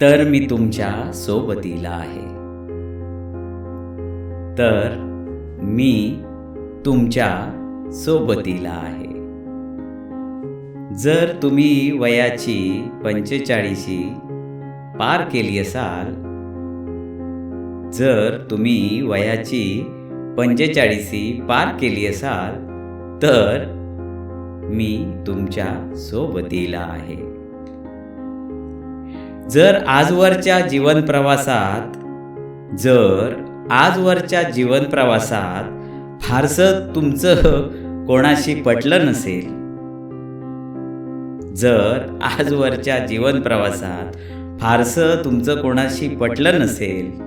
तर मी तुमच्या सोबतीला आहे. तर मी तुमच्या सोबतीला आहे. जर तुम्ही वयाची पंचेचाळीशी पार केली असाल जर तुम्ही वयाची पंचेचाळीसी पार केली असाल तर मी तुमच्या सोबतीला आहे. जर आजवरच्या जीवन प्रवासात जर आजवरच्या जीवन प्रवासात फारसं तुमचं कोणाशी पटलं नसेल जर आजवरच्या जीवन प्रवासात फारसं तुमचं कोणाशी पटलं नसेल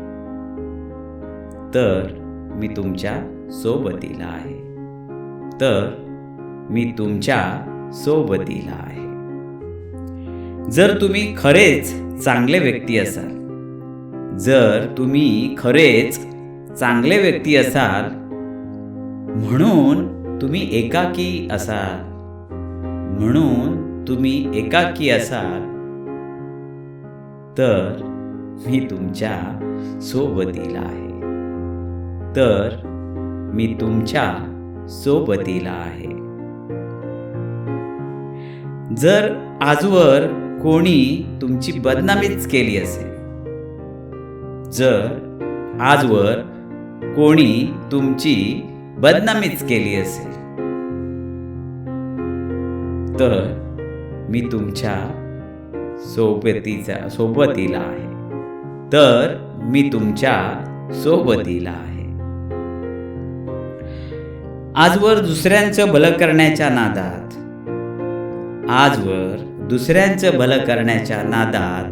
तर मी तुमच्या सोबतीला आहे. तर मी तुमच्या सोबतीला आहे. जर तुम्ही खरेच चांगले व्यक्ती असाल जर तुम्ही खरेच चांगले व्यक्ती असाल म्हणून तुम्ही एकाकी असाल म्हणून तुम्ही एकाकी असाल तर मी तुमच्या सोबतीला आहे. तर मी तुमच्या सोबतीला आहे. जर आजवर कोणी तुमची बदनामीच केली असेल. जर आजवर कोणी तुमची बदनामीच केली असेल. तर मी तुमच्या सोबतीचा सोबतीला आहे. तर मी तुमच्या सोबतीला आहे. आजवर दुसऱ्यांचं भलं करण्याच्या नादात आजवर दुसऱ्यांचं भलं करण्याच्या नादात.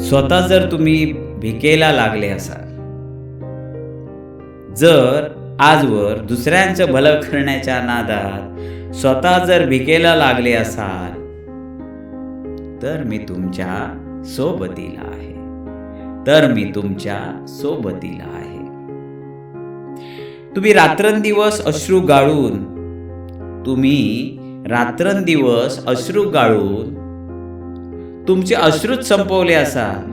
स्वतः जर तुम्ही भिकेला लागले असाल जर आजवर दुसऱ्यांचं भलं करण्याच्या नादात स्वतः जर भिकेला लागले असाल तर मी तुमच्या सोबतीला आहे. तर मी तुमच्या सोबतीला आहे. तुम्ही रात्रंदिवस अश्रू गाळून तुम्ही रात्रंदिवस अश्रू गाळून तुमचे अश्रूच संपवले असाल.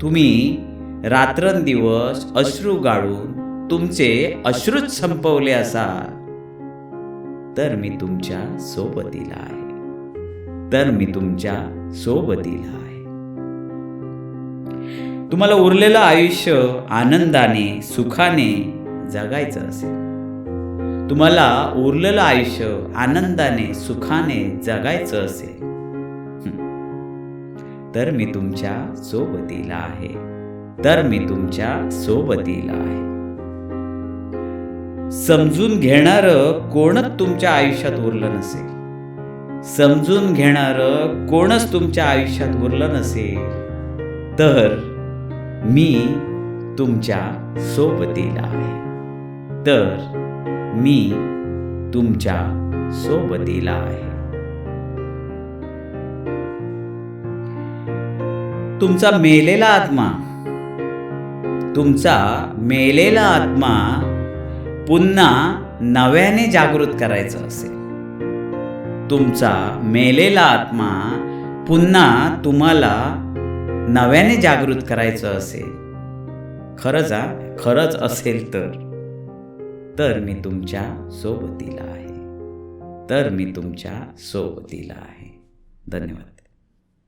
तुम्ही रात्रंदिवस अश्रू गाळून तुमचे अश्रूच संपवले असाल. तर मी तुमच्या सोबतीला आहे. तर मी तुमच्या सोबतीला आहे. तुम्हाला उरलेलं आयुष्य आनंदाने सुखाने जगायचं असेल. तुम्हाला उरलेलं आयुष्य आनंदाने सुखाने जगायचं असेल. तर मी तुमच्या सोबतीला आहे. तर मी तुमच्या सोबतीला आहे. समजून घेणार कोणच तुमच्या आयुष्यात उरलं नसेल. समजून घेणार कोणच तुमच्या आयुष्यात उरलं नसेल. तर मी तुमच्या सोबतीला आहे. तर मी तुमच्या सोबतीला आहे. तुमचा मेलेला आत्मा तुमचा मेलेला आत्मा पुन्हा नव्याने जागृत करायचं असेल. तुमचा मेलेला आत्मा पुन्हा तुम्हाला नव्याने जागृत करायचं असेल. खरंच आ खरंच असेल तर. तर मी तुमच्या सोबतीला आहे. तर मी तुमच्या सोबतीला आहे. धन्यवाद.